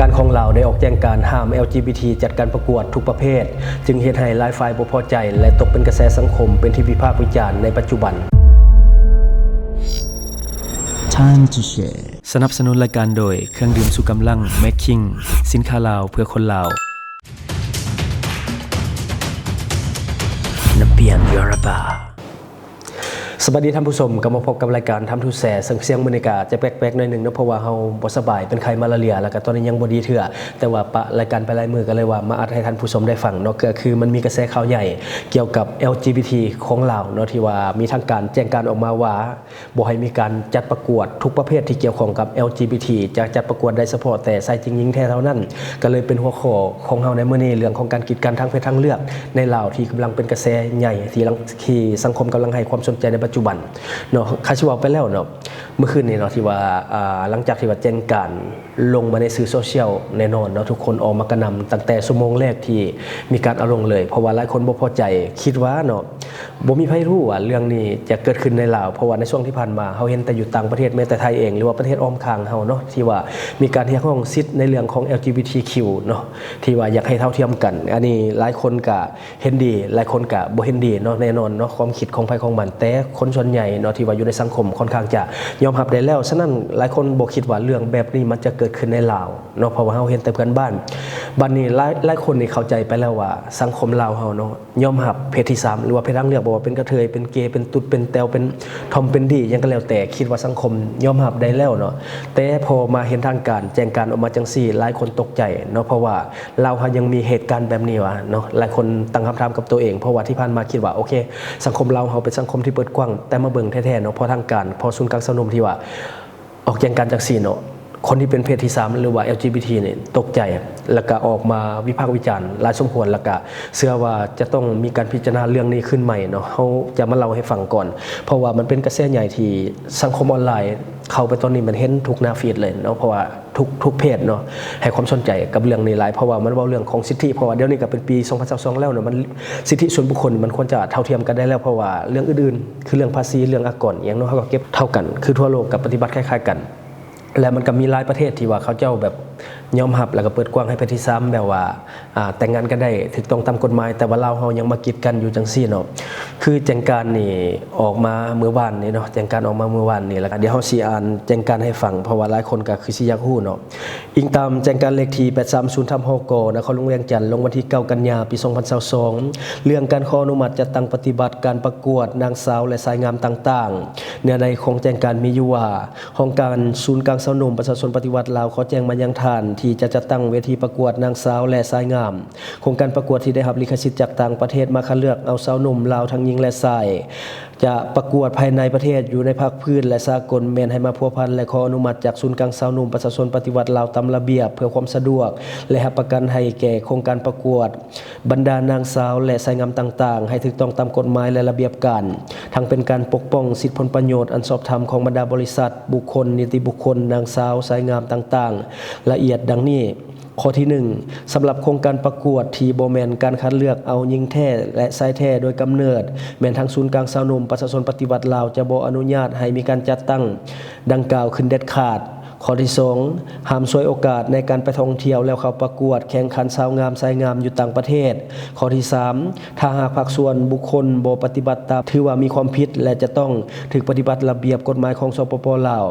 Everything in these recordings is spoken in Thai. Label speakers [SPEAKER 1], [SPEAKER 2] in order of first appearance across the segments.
[SPEAKER 1] การของเราได้ออกแจ้งการห้าม LGBT จัดการประกวดทุกประเภท จึงเหตุให้หลายฝ่ายบ่พอใจ และตกเป็นกระแสสังคมเป็นที่วิพากษ์วิจารณ์ในปัจจุบัน
[SPEAKER 2] Time to share
[SPEAKER 1] สนับสนุนรายการโดยเครื่องดื่มสุกำลัง Making สินค้าลาวเพื่อคนลาวน้ำ สวัสดีท่านผู้ชมกลับมาพบกับรายการทำทุแสสียงเสียงบรรยากาศจะแปลกๆหน่อยหนึ่งนะเพราะว่าเฮาบ่สบายเป็นไข้มาลาเรีย แล้วก็ตอนนี้ยังบ่ดีเถื่อแต่ว่าปะรายการไปรายมือก็เลยว่ามาอัดให้ท่านผู้ชมได้ฟังเนาะก็คือมันมีกระแสข่าวใหญ่เกี่ยวกับ LGBT ของลาเนาะที่ว่ามีทางการแจ้งการออกมาว่าบ่ให้มีการจัดประกวดทุกประเภทที่เกี่ยวข้องกับ LGBT จะจัดประกวดได้เฉพาะแต่ชายจริงหญิงแท้เท่านั้น ก็เลยเป็นหัวข้อของเฮาในมื้อนี้เรื่องของการกีดกันทางเพศทางเลือก ในลาวที่กำลังเป็นกระแสใหญ่ที่สังคมกำลังให้ความสนใจในปัจจุบันเนาะคาชิวาไปแล้วเนาะเมื่อคืนนี้เนาะที่ว่าอ่าหลังจากที่ว่าเจนการ ลงมาในสื่อโซเชียลแน่นอนเนาะทุกคนออกมากระนำตั้งแต่ชั่วโมงแรกที่มีการเอาลงเลย เพราะว่าหลายคนบ่พอใจคิดว่าเนาะบ่มีใครรู้ว่าเรื่องนี้จะเกิดขึ้นในลาวเพราะว่าในช่วงที่ผ่านมาเฮาเห็นแต่อยู่ต่างประเทศแม้แต่ไทยเองหรือว่าประเทศอ้อมข้างเฮาเนาะที่ว่ามีการเรียกร้องสิทธิ์ในเรื่องของ LGBTQ เนาะที่ว่าอยากให้เท่าเทียมกัน อันนี้หลายคนก็เห็นดี หลายคนก็บ่เห็นดีเนาะแน่นอนเนาะความคิดของใครของมันแต่คนส่วนใหญ่เนาะที่ว่าอยู่ในสังคมค่อนข้างจะยอมรับได้แล้วฉะนั้นหลายคนบ่คิดว่าเรื่องแบบนี้มันจะเกิดขึ้นในลาวเนาะเพราะว่าเฮาเห็นแต่เพื่อนบ้านบัดนนี้หลายหลายคนนี่เข้าใจไปแล้วว่า สังคมลาวเฮาเนาะยอมรับเพศที่สามหรือว่าเพศทางเลือกบอกว่าเป็นกระเทยเป็นเกย์เป็นตุ๊ดเป็นแตวเป็นทอมเป็นดียังก็แล้วแต่คิดว่าสังคมยอมรับได้แล้วเนาะแต่พอมาเห็นทางการแจ้งการออกมาจังซี่หลายคนตกใจเนาะเพราะว่าลาวเฮายังมีเหตุการณ์แบบนี้วะเนาะหลายคนตั้งคำถามกับตัวเอง เพราะว่าที่ผ่านมาคิดว่าโอเค สังคมลาวเฮาเป็นสังคมที่เปิดกว้างแต่มาเบิ่งแท้ๆเนาะพอทางการพอศูนย์กลางสนมที่ว่าออกแจ้งการจากซีเนาะ คนที่เป็นเพศที่ 3 หรือว่า LGBT เนี่ยตกใจ แล้วก็ออกมาวิพากษ์วิจารณ์หลายสมควรแล้วก็เชื่อว่าจะต้องมีการพิจารณาเรื่องนี้ขึ้นใหม่เนาะเขาจะมาเล่าให้ฟังก่อน เพราะว่ามันเป็นกระแสใหญ่ที่สังคมออนไลน์ เข้าไปตอนนี้มันเห็นทุกหน้าฟีดเลยเนาะเพราะว่าทุกทุกเพศเนาะให้ความสนใจกับเรื่องนี้หลายเพราะว่ามันเว่าเรื่องของสิทธิเพราะว่าเดี๋ยวนี้ก็เป็นปี 2022แล้วเนาะมันสิทธิส่วนบุคคลมันควรจะเท่าเทียมกันได้แล้วเพราะว่าเรื่องอื่นๆ คือเรื่องภาษีเรื่องอากรอย่างเนาะเขาก็เก็บเท่ากัน คือทั่วโลกกับปฏิบัติคล้ายๆกัน และมันก็มีหลายประเทศที่ว่าเขาเจ้าแบบยอมรับแล้วก็เปิดกว้างให้เพศที่ซ้ำแบบว่าแต่งงานกันได้ถูกต้องตามกฎหมาย แต่ว่าเราเฮายังมากีดกันอยู่จังซี่เนาะคือแจงการนี่ออกมาเมื่อวานนี้เนาะแจงการออกมาเมื่อวานนี้แล้วก็เดี๋ยวเฮาสิอ่านแจงการให้ฟังเพราะว่าหลายคนก็คือสิอยากฮู้เนาะอิงตามแจงการเลขที่830ทำฮกนครหลวงเวียงจันทน์ลงวันที่ 9 กันยาปี 2022เรื่องการขออนุมัติจัดตั้งปฏิบัติการประกวดนางสาวและสายงามต่างๆเนื้อในของแจงการมีอยู่ว่าห้องการศูนย์กลางสาวหนุ่มประชาชนปฏิวัติลาวขอแจ้งมายังทานที่จะจัดตั้งเวทีประกวดนางสาวและสายงาม โครงการประกวดที่ได้รับลิขสิทธิ์จากต่างประเทศมาคัดเลือกเอาสาวหนุ่มลาวทั้งหญิงและชายจะประกวดภายในประเทศอยู่ในภาคพื้น และสากลแมนให้มาพัวพันและขออนุมัติจากศูนย์กลางสาวนุ่มประชาชนปฏิวัติลาวตามระเบียบ เพื่อความสะดวก และรับประกันให้แก่โครงการประกวด บรรดานางสาวและสายงามต่าง ๆ ให้ถูกต้องตามกฎหมายและระเบียบการทั้งเป็นการปกป้องสิทธิผลประโยชน์อันชอบธรรมของบรรดาบริษัท บุคคล นิติบุคคล นางสาวสายงามต่าง ๆ ละเอียดดังนี้ ข้อที่ 1สำหรับโครงการประกวดทีโบแมนการคัดเลือกเอายิงแท้และสายแท้โดยกำเนิด แม้นทางศูนย์กลางสาวนุมประชาชนปฏิบัติลาวจะบ่อนุญาตให้มีการจัดตั้ง ดังกล่าวขึ้นเด็ดขาด ข้อที่สองห้ามช่วยโอกาสในการไปท่องเที่ยวแล้วเข้าประกวด แข่งขันสาวงามสายงามอยู่ต่างประเทศ ข้อที่สามถ้าหากภาคส่วนบุคคลบ่ปฏิบัติตามถือว่ามีความผิดและจะต้องถูกปฏิบัติระเบียบกฎหมายของสปปลาว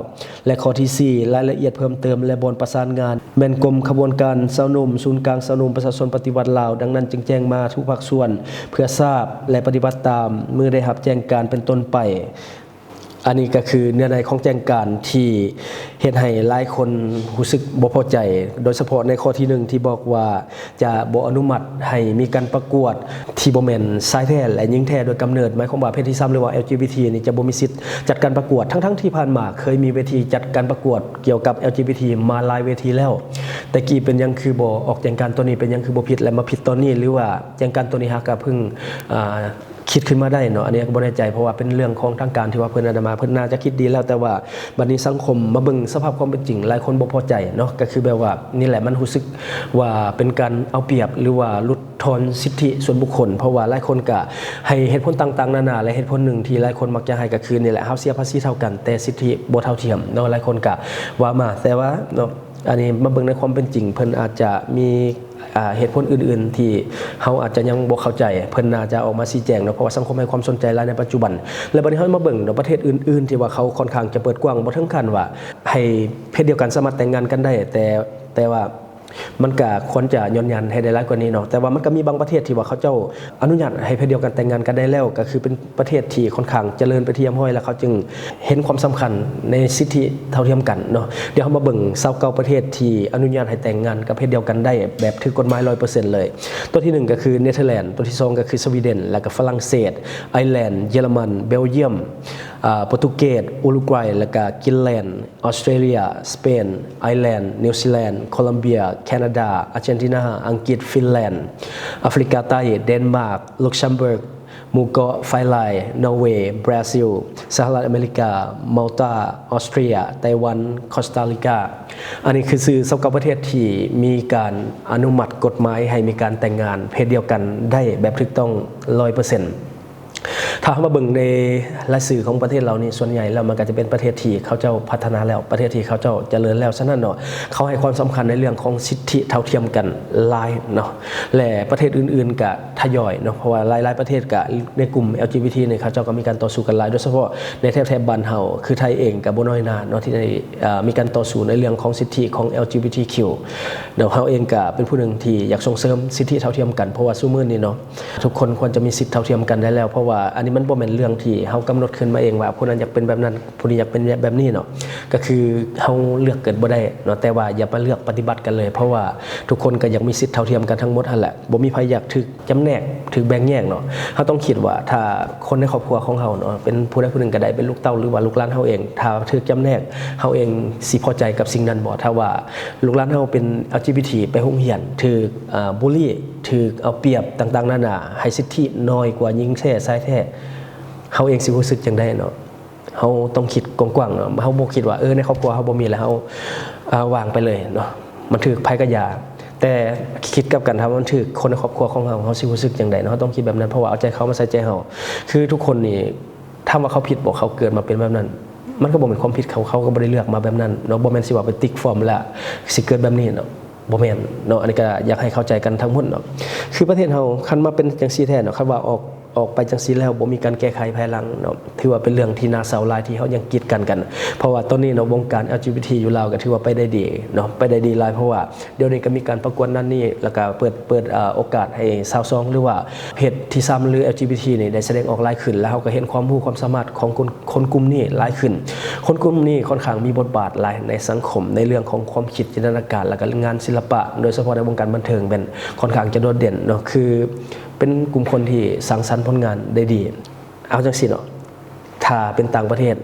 [SPEAKER 1] และข้อที่สี่รายละเอียดเพิ่มเติมและบนประสานงาน แม่นกรมขบวนการสาวนุ่มศูนย์กลางสาวนุ่มประชาชนปฏิวัติลาว ดังนั้นจึงแจ้งมาทุกภาคส่วน เพื่อทราบและปฏิบัติตามเมื่อได้รับแจ้งการเป็นต้นไป อันนี้ก็คือเนื้อในของแจ้งการที่เฮ็ดให้หลายคนรู้สึกบ่พอใจ โดยเฉพาะในข้อที่หนึ่งที่บอกว่าจะบ่อนุมัติให้มีการประกวดที่บ่แม่นชายแท้และหญิงแท้โดยกำเนิดหมายความว่าเพศที่3หรือว่า LGBT นี่จะบ่มีสิทธิ์จัดการประกวดทั้งๆที่ผ่านมาเคยมีเวทีจัดการประกวดเกี่ยวกับ LGBT มาหลายเวทีแล้ว แต่กี้เป็นยังคือบ่ออกแจ้งการตัวนี้เป็นยังคือบ่ผิดและมาผิดตอนนี้หรือว่าแจ้งการตัวนี้หากก็เพิ่งอ่า คิดขึ้นมาได้เนาะอันนี้ก็บ่แน่ใจเพราะว่าเป็นเรื่องของทางการที่ว่าเพิ่นอาจจะมาเพิ่นน่าจะคิดดีแล้วแต่ว่าบัดนี้สังคมมาเบิ่งสภาพความเป็นจริงหลายคนบ่พอใจเนาะก็คือแบบว่านี่แหละมันรู้สึกว่าเป็นการเอาเปรียบหรือว่าลดทอนสิทธิส่วนบุคคล เพราะว่าหลายคนก็ให้เหตุผลต่างๆนานาและเหตุผลหนึ่งที่หลายคนมักจะให้ก็คือนี่แหละเฮาเสียภาษีเท่ากัน แต่สิทธิบ่เท่าเทียมเนาะหลายคนก็ว่ามาแต่ว่าเนาะอันนี้มาเบิ่งในความเป็นจริงเพิ่นอาจจะมี เหตุผลอื่น ๆ ที่เขาอาจจะยังบ่เข้าใจ เพิ่นน่าจะออกมาชี้แจงเนาะเพราะว่าสังคมให้ความสนใจหลายในปัจจุบัน และบัดนี้เฮามาเบิ่งเนาะประเทศอื่น ๆ ที่ว่าเขาค่อนข้างจะเปิดกว้างบ่ถึงขั้นว่าให้เพศเดียวกันสามารถแต่งงานกันได้ แต่แต่ว่า มันก็ควรจะย้อนยันให้ได้หลายกว่านี้เนาะแต่ว่ามันก็มีบางประเทศที่ว่าเขาเจ้าอนุญาตให้เพศเดียวกันแต่งงานกันได้แล้ว ก็คือเป็นประเทศที่ค่อนข้างเจริญไปเทียมห้อยแล้วเขาจึงเห็นความสำคัญในสิทธิเท่าเทียมกันเนาะเดี๋ยวเรามาเบิ่งเศร้าเก้าประเทศที่อนุญาตให้แต่งงานกับเพศเดียวกันได้ แบบถือกฎหมาย100%เปอร์เซ็นต์เลย ตัวที่หนึ่งก็คือเนเธอร์แลนด์ตัวที่สองก็คือสวีเดน แล้วก็ฝรั่งเศสไอร์แลนด์เยอรมันเบลเยียม โปรตุเกสอุรุกวัยแล้วก็กรีนแลนด์ออสเตรเลียสเปนไอร์แลนด์นิวซีแลนด์โคลัมเบีย แคนาดาอาร์เจนตินา อังกฤษฟินแลนด์แอฟริกาใต้เดนมาร์กลุกเซมเบิร์กมู่เกาะไฟไลน์นอร์เวย์ บราซิล สหรัฐอเมริกามัลตาออสเตรีย ไต้หวัน คอสตาริกา อันนี้คือสื่อสำกับประเทศที่มีการอนุมัติกฎหมายให้มีการแต่งงานเพศเดียวกันได้แบบถูกต้องร้อยเปอร์เซ็นต์ ถ้าเรามาเบิ่งในรายสื่อของประเทศเรานี่ส่วนใหญ่แล้วมันก็จะเป็นประเทศที่เขาเจ้าพัฒนาแล้วประเทศที่เขาเจ้าเจริญแล้วฉะนั้นเนาะเขาให้ความสำคัญในเรื่องของสิทธิเท่าเทียมกันหลายเนาะและประเทศอื่นๆก็ทยอยเนาะเพราะว่าหลายๆประเทศก็ในกลุ่ม LGBT เนี่ยเขาเจ้าก็มีการต่อสู้กันหลายโดยเฉพาะในแถบๆบ้านเฮาคือไทยเองกับบ่น้อยนาเนาะที่ได้มีการต่อสู้ในเรื่องของสิทธิของ LGBTQ เดี๋ยวเฮาเองก็เป็นผู้หนึ่งที่อยากส่งเสริมสิทธิเท่าเทียมกันเพราะว่าสู้มือนี้เนาะทุกคนควรจะมีสิทธิเท่าเทียมกันได้แล้วเพราะว่าอันนี้มันบ่แม่นเรื่องที่เฮากำหนดขึ้นมาเองว่าผู้นั้นอยากเป็นแบบนั้นผู้นี้อยากเป็นแบบนี้เนาะก็คือเฮาเลือกเกิดบ่ได้เนาะแต่ว่าอย่ามาเลือกปฏิบัติกันเลย เพราะว่าทุกคนก็อยากมีสิทธิเท่าเทียมกันทั้งหมดหั่นแหละบ่มีใครอยากถูกจำแนกถูกแบ่งแยกเนาะเฮาต้องคิดว่าถ้าคนในครอบครัวของเฮาเนาะเป็นผู้ใดผู้หนึ่งก็ได้เป็นลูกเต้าหรือว่าลูกหลานเฮาเอง ถ้าถูกจำแนกเฮาเองสิพอใจกับสิ่งนั้นบ่ถ้าว่าลูกหลานเฮาเป็น LGBT ไปโรงเรียนถูกอ่าบูลลี่ถูกเอาเปรียบต่างๆนานาให้สิทธิน้อยกว่าหญิงแท้ชายแท้ เฮาเองสิรู้สึกจังได้เนาะเฮาต้องคิดกว้างๆเนาะเฮาบ่คิดว่าเออในครอบครัวเฮาบ่มีแล้วเฮาวางไปเลยเนาะมันถือภัยกับยาแต่คิดกับกันครับว่ามันถือคนในครอบครัวของเฮาเฮาสิรู้สึกจังไดเนาะเฮาต้องคิดแบบนั้นเพราะว่าเอาใจเขามาใส่ใจเฮาคือทุกคนนี่ถ้าว่าเขาผิดบอกเขาเกิดมาเป็นแบบนั้น มันก็บ่เป็นความผิดเขาเขาก็บ่ได้เลือกมาแบบนั้นเนาะบ่แมนสิว่าไปติ๊กฟอร์มล้วสิเกิดแบบนี้เนาะบ่แม่นเนาะอันนี้ก็อยากให้เข้าใจกันทั้งหมดเนาะคือประเทศเฮาคันมาเป็นจังซี่แท้เนาะคันว่าออก ออกไปจังซีแล้วบ่มีการแก้ไขภายหลังเนาะถือว่าเป็นเรื่องที่น่าเศร้าหลายที่เฮายังกีดกันกัน เพราะว่าตอนนี้เนาะวงการ LGBT อยู่ลาวก็ถือว่าไปได้ดีเนาะไปได้ดีหลายเพราะว่าเดี๋ยวนี้ก็มีการประกวดนั่นนี่แล้วก็เปิดเปิดโอกาสให้สาวซองหรือว่าเพศที่ซ้ำหรือ LGBT นี่ได้แสดงออกหลายขึ้น แล้วเฮาก็เห็นความรู้ความสามารถของคนคนกลุ่มนี้หลายขึ้น คนกลุ่มนี้ค่อนข้างมีบทบาทหลายในสังคมในเรื่องของความคิดจินตนาการ แล้วก็งานศิลปะ โดยเฉพาะในวงการบันเทิงเป็นค่อนข้างจะโดดเด่นเนาะคือ เป็นกลุ่มคนที่สร้างสรรค์ผลงานได้ดี เอาจังสิเนาะถ้าเป็นต่างประเทศ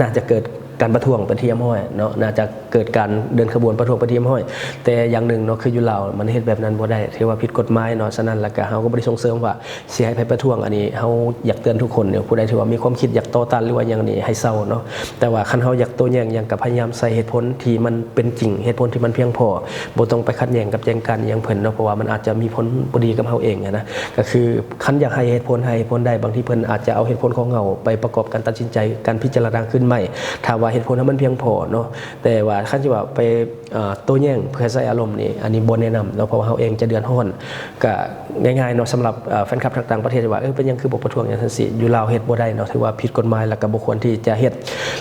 [SPEAKER 1] น่าจะเกิด การประท้วงประเทียมห้อยเนาะน่าจะเกิดการเดินขบวนประท้วงประเทียมห้อย แต่อย่างหนึ่งเนาะคืออยู่ลาวมันเฮ็ดแบบนั้นบ่ได้ถือว่าผิดกฎหมายเนาะฉะนั้นแล้วก็เฮาก็บ่ได้ส่งเสริมว่าสิให้ไปประท้วงอันนี้เฮาอยากเตือนทุกคนเนี่ยผู้ใดที่ว่ามีความคิดอยากต่อต้านหรือว่าอย่างนี้ให้เศร้าเนาะแต่ว่าคันเฮาอยากโต้แย้งหยังก็พยายามใส่เหตุผลที่มันเป็นจริงเหตุผลที่มันเพียงพอบ่ต้องไปขัดแย้งกับแย้งกันอยังเพิ่นเนาะเพราะว่ามันอาจจะมีผลบ่ดีกับเฮาเองนะก็คือคันอยากให้เหตุผลให้เหตุผลได้บางทีเพิ่นอาจจะเอาเหตุผลของเฮาไปประกอบการตัดสินใจการพิจารณาขึ้นใหม่ถ้าว่าเหตุผลนั้นมันเพียงพอเนาะแต่ว่าขั้นที่ว่าไป โต้แย้งเพื่อใส่อารมณ์นี่อันนี้บ่แนะนำเนาะเพราะว่าเฮาเองจะเดือดร้อนก็ง่ายๆเนาะสำหรับแฟนคลับทางต่างประเทศว่าเออเป็นยังคือบ่ประท้วงอย่างซั่นสิอยู่ลาวเฮ็ดบ่ได้เนาะถือว่าผิดกฎหมายแล้วก็บ่ควรที่จะเฮ็ด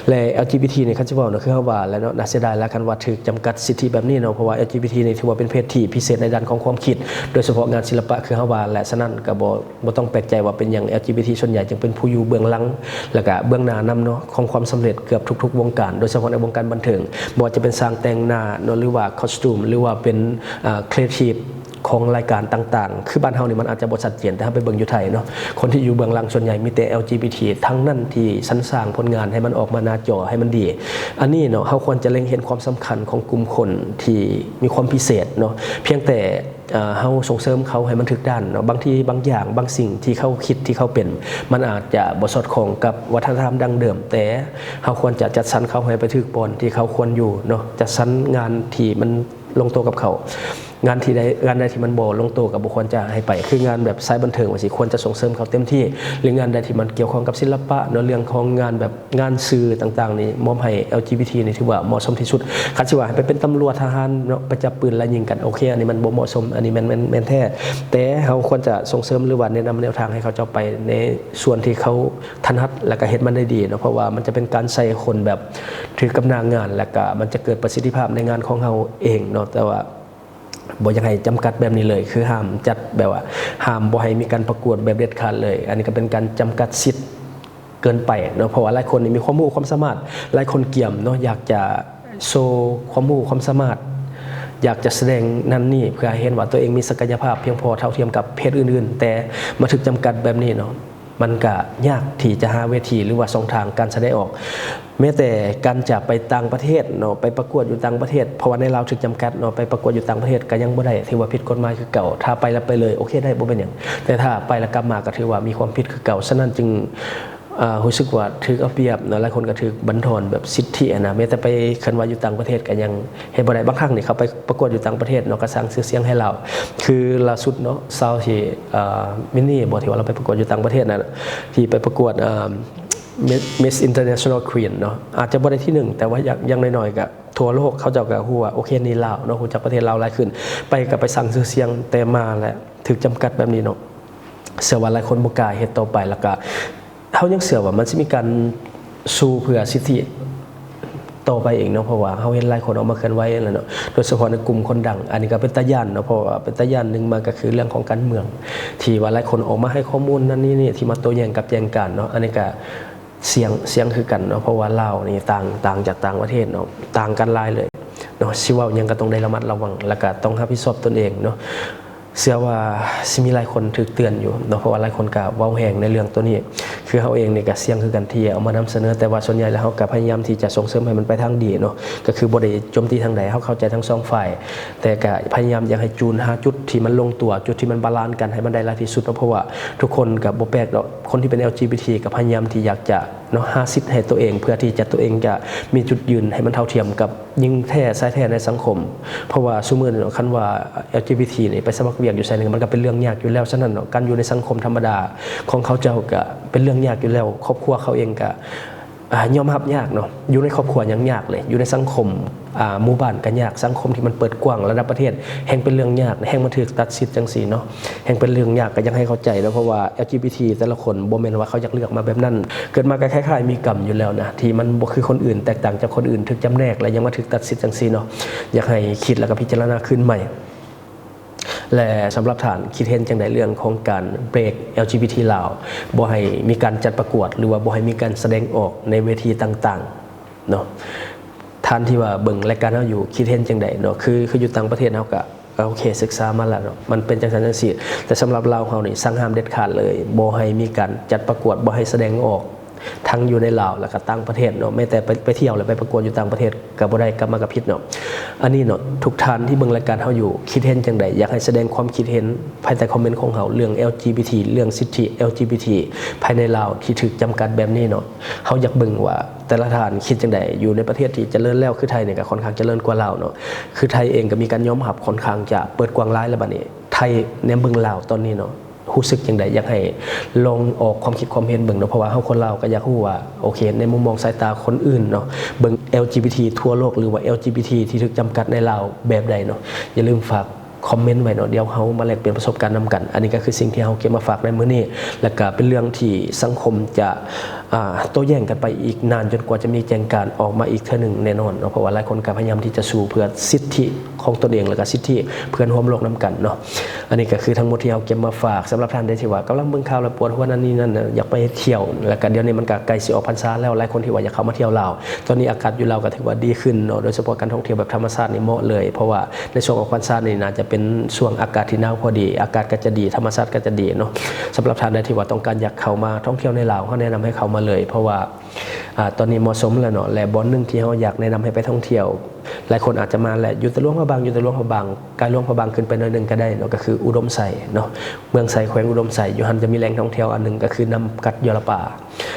[SPEAKER 1] และ LGBT นี่คันสิเว้าเนาะคือเฮาว่าแล้วเนาะน่าเสียดายแล้วคันว่าถูกจำกัดสิทธิแบบนี้เนาะเพราะว่า LGBT นี่ถือว่าเป็นเพศที่พิเศษในด้านของความคิด โดยเฉพาะงานศิลปะคือเฮาว่าและฉะนั้นก็บ่บ่ต้องแปลกใจว่าเป็นหยัง LGBT ส่วนใหญ่จึงเป็นผู้อยู่เบื้องหลังแล้วก็เบื้องหน้านำเนาะของความสำเร็จเกือบทุก ๆ วงการ โดยเฉพาะในวงการบันเทิงบ่ว่าจะเป็นสร้างแต่งหน้าหรือว่าคอสตูมหรือว่าเป็นครีเอทีฟของรายการต่างๆ คือบ้านเฮานี่มันอาจจะบทสัดเจียนแต่ถ้าไปเบิ่งอยู่ไทยเนาะ คนที่อยู่เบื้องหลังส่วนใหญ่มีแต่ LGBT ทั้งนั้นที่สรรสร้างผลงานให้มันออกมาหน้าจอให้มันดี อันนี้เนาะเฮาควรจะเล็งเห็นความสำคัญของกลุ่มคนที่มีความพิเศษเนาะ เพียงแต่ เอ่อเฮาส่งเสริมเขาให้มันถึกด้านเนาะบางทีบางอย่างบางสิ่งที่เขาคิดที่เขาเป็น มันอาจจะบสอดคล้องกับวัฒนธรรมดังเดิม แต่เขาควรจะจัดสรรเขาให้ไปถึกบอนที่เขาควรอยู่เนาะจัดสรรงานที่มันลงตัวกับเขา งานที่ใดงานใดที่มันบ่ลงตัวกับบุคคลจะให้ไป คืองานแบบสายบันเทิงว่าสิควรจะส่งเสริมเขาเต็มที่ หรืองานใดที่มันเกี่ยวข้องกับศิลปะเนาะเรื่องของงานแบบงานสื่อต่างๆนี่มอบให้ LGBT นี่ถือว่าเหมาะสมที่สุดคันสิว่าให้ไปเป็นตำรวจทหารเนาะไปจับปืนแล้ยิงกันโอเค อันนี้มันบ่เหมาะสมอันนี้มันมันแม่นแท้แต่เขาควรจะส่งเสริมหรือว่าแนะนำแนวทางให้เขาเจ้าไปในส่วนที่เขาถนัดและก็เฮ็ดมันได้ดีเนาะเพราะว่ามันจะเป็นการใส่คนแบบถือกำนางงาน และก็มันจะเกิดประสิทธิภาพในงานของเขาเองเนาะแต่ว่า บอยังให้จำกัดแบบนี้เลย คือห้ามจัดแบบว่าห้ามบ่ให้มีการประกวดแบบเด็ดขาดเลย อันนี้ก็เป็นการจำกัดสิทธิ์เกินไปเนาะเพราะว่าหลายคนนี่มีความรู้ความสามารถหลายคนเกี่ยมเนาะอยากจะโชว์ความรู้ความสามารถ อยากจะแสดงนั่นนี่เพื่อให้เห็นว่าตัวเองมีศักยภาพเพียงพอเท่าเทียมกับเพศอื่น ๆ แต่มาถึกจำกัดแบบนี้เนาะมันก็ยากที่จะหาเวทีหรือว่าช่องทางการแสดงออก แม้แต่การจะไปต่างประเทศเนาะไปประกวดอยู่ต่างประเทศเพราะว่าในเราถึกจำกัดเนาะไปประกวดอยู่ต่างประเทศก็ยังบ่ได้ถือว่าผิดกฎหมายคือเก่า ถ้าไปแล้วไปเลยโอเคได้บ่เป็นหยังแต่ถ้าไปแล้วกลับมาก็ถือว่ามีความผิดคือเก่าฉะนั้นจึงอ่ารู้สึกว่าถือเอาเปรียบเนาะหลายคนก็ถือบันทอนแบบสิทธิอะนะแม้แต่ไปคันว่าอยู่ต่างประเทศก็ยังเฮ็ดบ่ได้บางครั้งนี่เขาไปประกวดอยู่ต่างประเทศเนาะก็สร้างชื่อเสียงให้เรา คือล่าสุดเนาะซาวที่อ่ามินนี่บอกที่ว่าเราไปประกวดอยู่ต่างประเทศนั่นน่ะที่ไปประกวดอ่า Miss International Queen เนาะอาจจะบ่ได้ที่หนึ่งแต่ว่าย่างน้อยๆก็ทั่วโลกเขาเจ้าก็ฮู้ว่าโอเคนี่ลาวเนาะฮู้จักประเทศลาวหลายขึ้น ไปก็ไปสร้างชื่อเสียงแต่มาแล้วถูกจำกัดแบบนี้เนาะเชื่อว่าหลายคนบ่กล้าเฮ็ดต่อไปแล้วก็เฮายังเชื่อว่ามันสิมีการสู้เพื่อสิทธิต่อไปเองเนาะเพราะว่าเฮาเห็นหลายคนออกมาเคลื่อนไหวแล้วเนาะโดยเฉพาะในกลุ่มคนดัง อันนี้ก็เป็นตาย่านเนาะเพราะว่าเป็นตาย่านหนึ่งมาก็คือเรื่องของการเมือง ที่ว่าหลายคนออกมาให้ข้อมูลนั่นนี่นี่ที่มาโต้แย้งกับแย้งกันเนาะอันนี้ก็ เสียงเสียงคือกันเนาะเพราะว่าเล่านี่ต่างต่างจากต่างประเทศเนาะต่างกันหลายเลยเนาะชิว้ายังก็ต้องได้ระมัดระวังแล้วก็ต้องรับผิดชอบตนเองเนาะ เชื่อว่าสิมีหลายคนถูกเตือนอยู่เนาะเพราะว่าหลายคนก็เว้าแหงในเรื่องตัวนี้ คือเฮาเองเนี่ก็เสี่ยงคือกันที่เอามานำเสนอแต่ว่าส่วนใหญ่แล้วเฮาก็พยายามที่จะส่งเสริมให้มันไปทางดีเนาะก็คือบ่ได้โจมตีทางใดเฮาเข้าใจทั้งสองฝ่าย แต่ก็พยายามอยากให้จูนหาจุดที่มันลงตัวจุดที่มันบาลานซ์กันให้มันได้หลายที่สุดเนาะเพราะว่าทุกคนก็บ่แปลกดอกคนที่เป็น LGBT ก็พยายามที่อยากจะ เนาะหาสิทธิ์ให้ตัวเอง เพื่อที่จะตัวเองจะมีจุดยืนให้มันเท่าเทียมกับยิงแท้สายแท้ในสังคม เพราะว่าซุมื้อเนาะคันว่า LGBT นี่ไปสมัครเวียกอยู่ไสนึงมันก็เป็นเรื่องยากอยู่แล้วฉะนั้นเนาะการอยู่ในสังคมธรรมดาของเขาเจ้าก็เป็นเรื่องยากอยู่แล้ว ครอบครัวเขาเองก็ ยอมรับยากเนาะอยู่ในครอบครัวยังยากเลย อยู่ในสังคมหมู่บ้านก็ยากสังคมที่มันเปิดกว้างระดับประเทศ แห่งเป็นเรื่องยากแห่งมาถึกตัดสิทธิ์จังสีเนาะแห่งเป็นเรื่องยากก็ยังให้เข้าใจแล้วเพราะว่า LGBT แต่ละคนบ่แม่นว่าเขาอยากเลือกมาแบบนั้น เกิดมาก็คล้ายๆมีกรรมอยู่แล้วนะที่มันบ่คือคนอื่นแตกต่างจากคนอื่นถึกจำแนกและยังมาถึกตัดสิทธิ์จังสีเนาะอยากให้คิดแล้วก็พิจารณาขึ้นใหม่ และสำหรับฐานคิดเห็นจังใดเรื่องของการเบรก LGBT ลาวบ่ให้มีการจัดประกวด หรือว่าบ่ให้มีการแสดงออกในเวทีต่างๆเนาะท่านที่ว่าเบิ่งรายการเฮาอยู่คิดเห็นจังใดเนาะคือคืออยู่ต่างประเทศเฮาก็โอเคศึกษามาแล้วเนาะมันเป็นจังซั่นจังซี่แต่สำหรับลาเฮานี่สั่งห้ามเด็ดขาดเลยบ่ให้มีการจัดประกวดบ่ให้แสดงออก ทั้งอยู่ในลาวแล้วก็ต่างประเทศเนาะไม่แต่ไปไปเที่ยวแล้วไปประกวดอยู่ต่างประเทศก็บ่ได้กลับมากับพิษเนาะอันนี้เนาะทุกท่านที่เบิ่งรายการเฮาอยู่คิดเห็นจังใดอยากให้แสดงความคิดเห็นภายใต้คอมเมนต์ของเฮาเรื่อง LGBT เรื่องสิทธิ LGBT ภายในลาวที่ถูกจำกัดแบบนี้เนาะเฮาอยากเบิ่งว่าแต่ละท่านคิดจังใดอยู่ในประเทศที่เจริญแล้วคือไทยเนี่ยก็ค่อนข้างเจริญกว่าลาวเนาะคือไทยเองก็มีการยอมรับค่อนข้างจะเปิดกว้างหลายแล้วบัดนี้ไทยในเบิ่งลาวตอนนี้เนาะ รู้สึกยังไงอยากให้ลองออกความคิดความเห็นเบิ่งเนาะเพราะว่าเฮาคนเราก็อยากรู้ว่าโอเค ในมุมมองสายตาคนอื่นเนาะเบิ่ง LGBT ทั่วโลกหรือว่า LGBT ที่ถูกจำกัดในเราแบบใดเนาะอย่าลืมฝากคอมเมนต์ไว้เนาะเดี๋ยวเขามาแลกเปลี่ยนประสบการณ์นํกัน อันนี้ก็คือสิ่งที่เขาเก็บมาฝากในมื้อนี้ และก็เป็นเรื่องที่สังคมจะ โต้แย้งกันไปอีกนานจนกว่าจะมีแจงการออกมาอีกเทื่อหนึงแน่นอนเนาะเพราะว่าหลายคนก็พยายามที่จะสู้เพื่อสิทธิของตนเองแล้วก็สิทธิเพื่อนร่วมโลกนํกันเนาะอันนี้ก็คือทั้งหมดที่เราเก็บมาฝากสำหรับท่านได้ที่ว่ากำลังเบิ่งข่าวแล้วปวดหัวนั่นนี่นั่นอยากไปเที่ยวแล้วก็เดี๋ยวนี้มันก็ใกลสิออกพรรษาแล้วหลายคนที่ว่าอยากเข้ามาเที่ยวลาวตอนนี้อากาศอยู่ลาวก็ถือว่าดีขึ้นเนาะโดยเฉพาะการท่องเที่ยวแบบธรรมชาตินี่เหมาะเลย เพราะว่าในช่วงออกพรรษานี่น่าจะเป็นช่วงอากาศที่หนาวพอดี อากาศก็จะดีธรรมชาติก็จะดีเนาะสำหรับท่านใดที่ว่าต้องการอยากเข้ามาท่องเที่ยวในลาวเขาแนะนำให้เข้ามาเลย เพราะว่าอตอนนี้เหมาะสมแล้วเนาะและบอนหนึ่งที่เราอยากแนะนำให้ไปท่องเที่ยว หลายคนอาจจะมาแหละอยู่ตะล่วงพระบางอยู่ตะล่วงพระบางกายล่วงพระบางขึ้นไปหน่อยหนึงก็ได้เนาะก็คืออุดมใส่เนาะเมืองใส่แขวงอุดมใส่อยู่หันจะมีแหล่งท่องเที่ยวอันหนึ่งก็คือน้ำกัดยอระป่า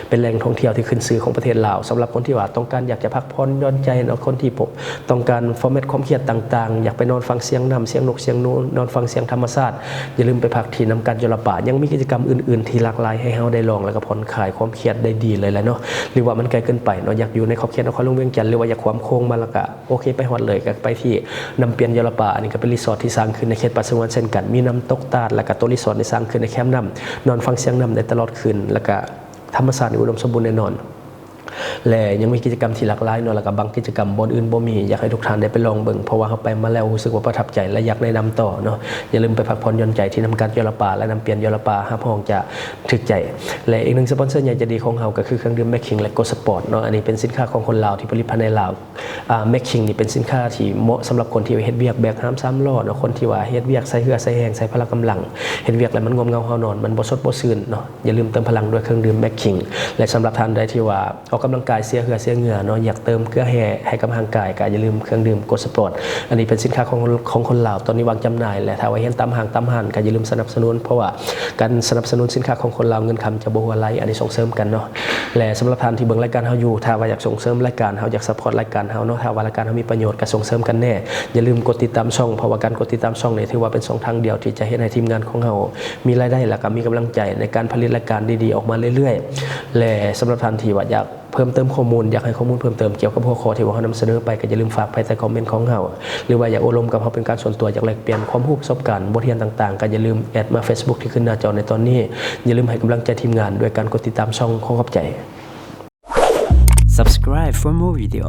[SPEAKER 1] เป็นแหล่งท่องเที่ยวที่ขึ้นชื่อของประเทศลาวสำหรับคนที่ว่าต้องการอยากจะพักผ่อนย่อนใจเนาะคนที่ผมต้องการฟอร์แมตความเครียดต่าง ๆ อยากไปนอนฟังเสียงน้ำเสียงนกเสียงนูนนอนฟังเสียงธรรมชาติอย่าลืมไปพักที่น้ำกัดยอระป่ายังมีกิจกรรมอื่น ๆ ที่หลากหลายให้เฮาได้ลองแล้วก็ผ่อนคลายความเครียดได้ดีเลยแหละเนาะหรือว่ามันไกลเกินไปเนาะอยากอยู่ในขอบเขตนครหลวงเวียงจันทร์หรือว่าอยากความโค้งมาละก็โอเคไปฮอดเลยก็ไปที่น้ำเปียนยอระป่าอันนี้ก็เป็นรีสอร์ทที่สร้างขึ้นในเขตป่าสงวนเช่นกัน มีน้ำตกตาดแล้วก็ตัวรีสอร์ทที่สร้างขึ้นในแคมป์น้ำนอนฟังเสียงน้ำได้ตลอดคืนแล้วก็ธรรมศาสตร์อุดมสมบูรณ์แน่นอน และยังมีกิจกรรมที่หลากหลายเนาะแล้วก็บางกิจกรรมบนอื่นบ่มีอยากให้ทุกท่านได้ไปลองเบิ่งเพราะว่าเขาไปมาแล้วรู้สึกว่าประทับใจและอยากแนะนำต่อเนาะอย่าลืมไปพักผ่อนย่อนใจที่น้ำการยอระป่าและน้ำเปลี่ยนยอระป่าห้าห้องจะถึกใจ และอีกหนึ่งสปอนเซอร์ใหญ่จะดีของเราก็คือเครื่องดื่มแมคคิงและโกสปอร์ตเนาะอันนี้เป็นสินค้าของคนลาวที่ผลิตภายในลาวอ่าแมคคิงนี่เป็นสินค้าที่เหมาะสำหรับคนที่เฮ็ดเวียกแบกหามซ้ำล้อเนาะคนที่ว่าเฮ็ดเวียกใส่เหือใส่แหงใส่พละกำลังเฮ็ดเวียกแล้วมันงมเงาเฮานอนมันบ่สดบ่ซื่นเนาะอย่าลืมเติมพลังด้วยเครื่องดื่มแมคคิงและสำหรับท่านใดที่ว่าออกกำลังกายเสียเหือเสียเหงื่อเนาะอยากเติมเกลืองแห่ให้กำลังกายก็อย่าลืมเครื่องดื่มโกสปอร์ตอันนี้เป็นสินค้าของของคนลาวตอนนี้วางจำหน่ายและถ้าว่าเห็นตามห้างตามห้างก็อย่าลืมสนับสนุน เพราะว่าการสนับสนุนสินค้าของคนลาวเงินคำจะบ่หัวไหลอันนี้ส่งเสริมกันเนาะและสำหรับท่านที่เบิ่งรายการเฮาอยู่ ถ้าว่าอยากส่งเสริมรายการเฮาอยากซัพพอร์ตรายการเฮาเนาะถ้าว่ารายการเฮามีประโยชน์ก็ส่งเสริมกันแน่อย่าลืมกดติดตามช่องเพราะว่าการกดติดตามช่องเนี่ยถือว่าเป็นช่องทางเดียวที่จะเฮ็ดให้ทีมงานของเฮามีรายได้และก็มีกำลังใจในการผลิตรายการดีๆออกมาเรื่อยๆ และสำหรับท่านที่ว่าอยาก เพิ่มเติมข้อมูลอยากให้ข้อมูลเพิ่มเติมเกี่ยวกับหัวข้อที่ว่าเขานำเสนอไปก็อย่าลืมฝากไปใต้คอมเมนต์ของเราหรือว่าอยากอบรมกับเขาเป็นการส่วนตัวอยากแลกเปลี่ยนความรู้ประสบการณ์บทเรียนต่างๆก็อย่าลืมแอดมา Facebook ที่ขึ้นหน้าจอในตอนนี้ อย่าลืมให้กำลังใจทีมงานด้วยการกดติดตามช่องขอขอบใจ
[SPEAKER 2] Subscribe for more video.